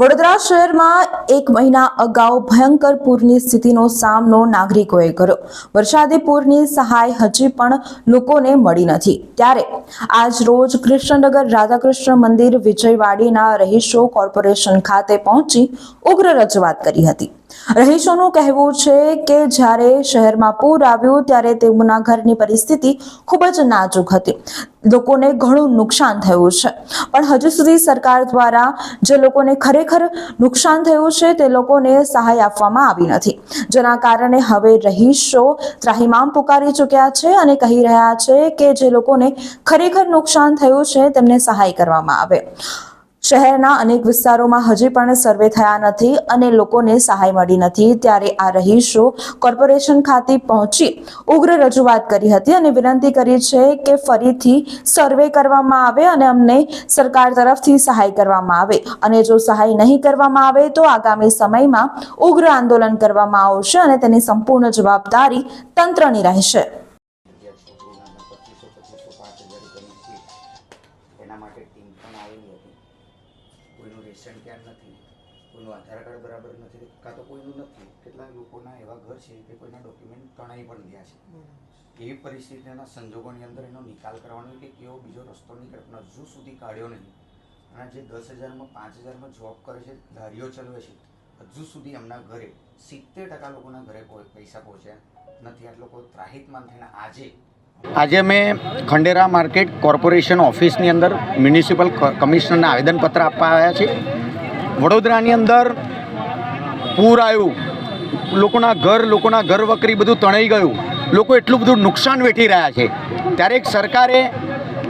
વડોદરા શહેરમાં એક મહિના અગાઉ ભયંકર પૂરની સ્થિતિનો સામનો નાગરિકોએ કર્યો. વરસાદી પૂરની સહાય હજી પણ લોકોને મળી નથી. ત્યારે આજ રોજ કૃષ્ણનગર રાધાકૃષ્ણ મંદિર વિજયવાડીના રહીશો કોર્પોરેશન ખાતે પહોંચી ઉગ્ર રજૂઆત કરી હતી. રહીશોનું કહેવું છે કે જ્યારે શહેરમાં પૂર આવ્યું ત્યારે તેમના ઘરની પરિસ્થિતિ ખૂબ જ નાજુક હતી. લોકોને ઘણું નુકસાન થયું છે. પણ હજુ સુધી સરકાર દ્વારા જે લોકોને ખરેખર નુકસાન થયું છે તે લોકોને સહાય આપવામાં આવી નથી. જેના કારણે હવે રહીશો ત્રાહિમામ પુકારી ચૂક્યા છે અને કહી રહ્યા છે કે જે લોકોને ખરેખર નુકસાન થયું છે તેમને સહાય કરવામાં આવે. શહેરના અનેક વિસ્તારોમાં હજી પણ સર્વે થયા નથી અને લોકોને સહાય મળી નથી. ત્યારે આ રહીશો કોર્પોરેશન ખાતે પહોંચી ઉગ્ર રજૂઆત કરી હતી અને વિનંતી કરી છે કે ફરીથી સર્વે કરવામાં આવે અને અમને સરકાર તરફથી સહાય કરવામાં આવે. અને જો સહાય નહીં કરવામાં આવે તો આગામી સમયમાં ઉગ્ર આંદોલન કરવામાં આવશે અને તેની સંપૂર્ણ જવાબદારી તંત્રની રહેશે. એના માટે ટીમ પણ આવેલી હતી. કોઈનું રેશન કાર્ડ નથી કોઈનું આધાર કાર્ડ બરાબર નથી કાં તો કોઈનું નથી. કેટલાક લોકોના એવા ઘર છે કે કોઈના ડોક્યુમેન્ટ તણાઈ પણ ગયા છે. એ પરિસ્થિતિના સંજોગોની અંદર એનો નિકાલ કરવાનો કે કેવો બીજો રસ્તો નીકળે હજુ સુધી કાઢ્યો નહીં. અને જે દસ હજારમાં પાંચ હજારમાં જોબ કરે છે ધારીઓ ચલાવે છે હજુ સુધી એમના ઘરે સિત્તેર ટકા લોકોના ઘરે પૈસા પહોંચ્યા નથી. આ લોકો ત્રાહિતમાન થઈને આજે આજે મેં ખંડેરા માર્કેટ કોર્પોરેશન ઓફિસની અંદર મ્યુનિસિપલ કમિશનરને આવેદનપત્ર આપવા આવ્યા છે વડોદરાની અંદર પૂર આવ્યું. લોકોના ઘર લોકોના ઘર વકરી બધું તણાઈ ગયું. લોકો એટલું બધું નુકસાન વેઠી રહ્યા છે. ત્યારે એક સરકારે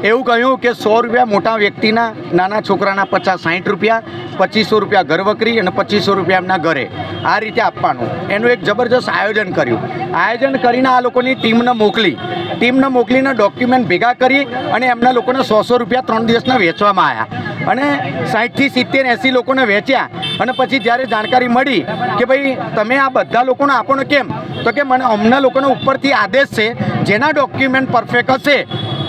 એવું કહ્યું કે સો રૂપિયા મોટા વ્યક્તિના, નાના છોકરાના પચાસ સાઠ રૂપિયા, પચીસો રૂપિયા ઘર વકરી અને પચીસો રૂપિયા એમના ઘરે. આ રીતે આપવાનું. એનું એક જબરજસ્ત આયોજન કર્યું. આયોજન કરીને આ લોકોની ટીમને મોકલી. ટીમને મોકલીને ડોક્યુમેન્ટ ભેગા કરી અને એમના લોકોને સો સો રૂપિયા ત્રણ દિવસના વેચવામાં આવ્યા. અને સાઠથી સિત્તેર, એંસી લોકોને વેચ્યા. અને પછી જ્યારે જાણકારી મળી કે ભાઈ, તમે આ બધા લોકોને આપો ને કેમ? તો કે મને અમને લોકોને ઉપરથી આદેશ છે, જેના ડોક્યુમેન્ટ પરફેક્ટ હશે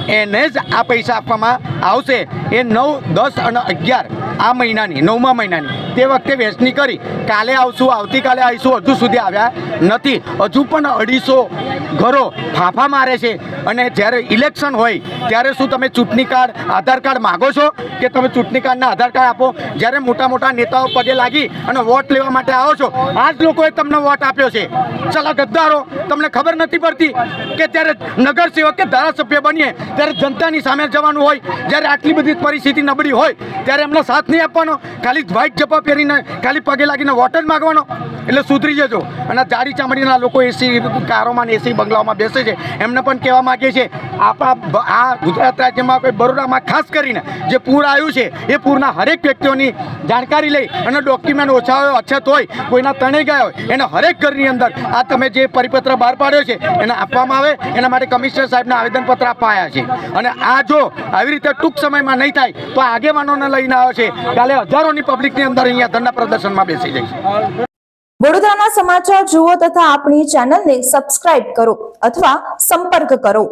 એને જ આ પૈસા આપવામાં આવશે. એ નવ, દસ અને અગિયાર આ મહિનાની, નવમા મહિનાની. તે વખતે વહેંચણી કરી. કાલે આવશું, આવતીકાલે આવીશું. હજુ સુધી આવ્યા નથી. હજુ પણ અઢીસો ઘરો ફાફા મારે છે. અને જ્યારે ઇલેક્શન હોય, ત્યારે શું તમે ચૂંટણી કાર્ડ, આધાર કાર્ડ માગો છો? કે તમે ચૂંટણી કાર્ડના આધાર કાર્ડ આપો? જ્યારે મોટા મોટા નેતાઓ પગે લાગી અને વોટ લેવા માટે આવો છો આ જ લોકોએ તમને વોટ આપ્યો છે. ચલા ગદ્દારો, તમને ખબર નથી પડતી કે ત્યારે નગરસેવક કે ધારાસભ્ય બનીએ, ત્યારે જનતાની સામે જવાનું હોય જ્યારે આટલી બધી પરિસ્થિતિ નબળી હોય, ત્યારે એમનો સાથ નહીં આપવાનો. ખાલી વ્હાઇટ ચપ્પા પહેરીને, ખાલી પગે લાગીને વોટર માગવાનો. એટલે સુધરી જજો. અને જાડી ચામડીના લોકો એસી કારોમાં એસી બંગલાઓમાં બેસે છે. એમને પણ કહેવા માગીએ છીએ, આપણા આ ગુજરાત રાજ્યમાં બરોડામાં ખાસ કરીને જે પૂર આવ્યું છે, એ પૂરના હરેક વ્યક્તિઓની જાણકારી લઈ અને ડોક્યુમેન્ટ ઓછા હોય, અછત હોય, કોઈના તણે ગયા હોય, એને હરેક ઘરની અંદર આ તમે જે પરિપત્ર બહાર પાડ્યો છે, એને આપવામાં આવે. એના માટે કમિશનર સાહેબને આવેદનપત્ર અપાયા છે. અને આ જો આવી રીતે ટૂંક સમયમાં નહીં થાય તો આગેવાનોને લઈને આવે છે. કાલે હજારોની પબ્લિકની અંદર અહીંયા ધરના પ્રદર્શનમાં બેસી જઈશ વડોદરાના સમાચાર જુઓ તથા આપણી ચેનલને સબસ્ક્રાઇબ કરો અથવા સંપર્ક કરો.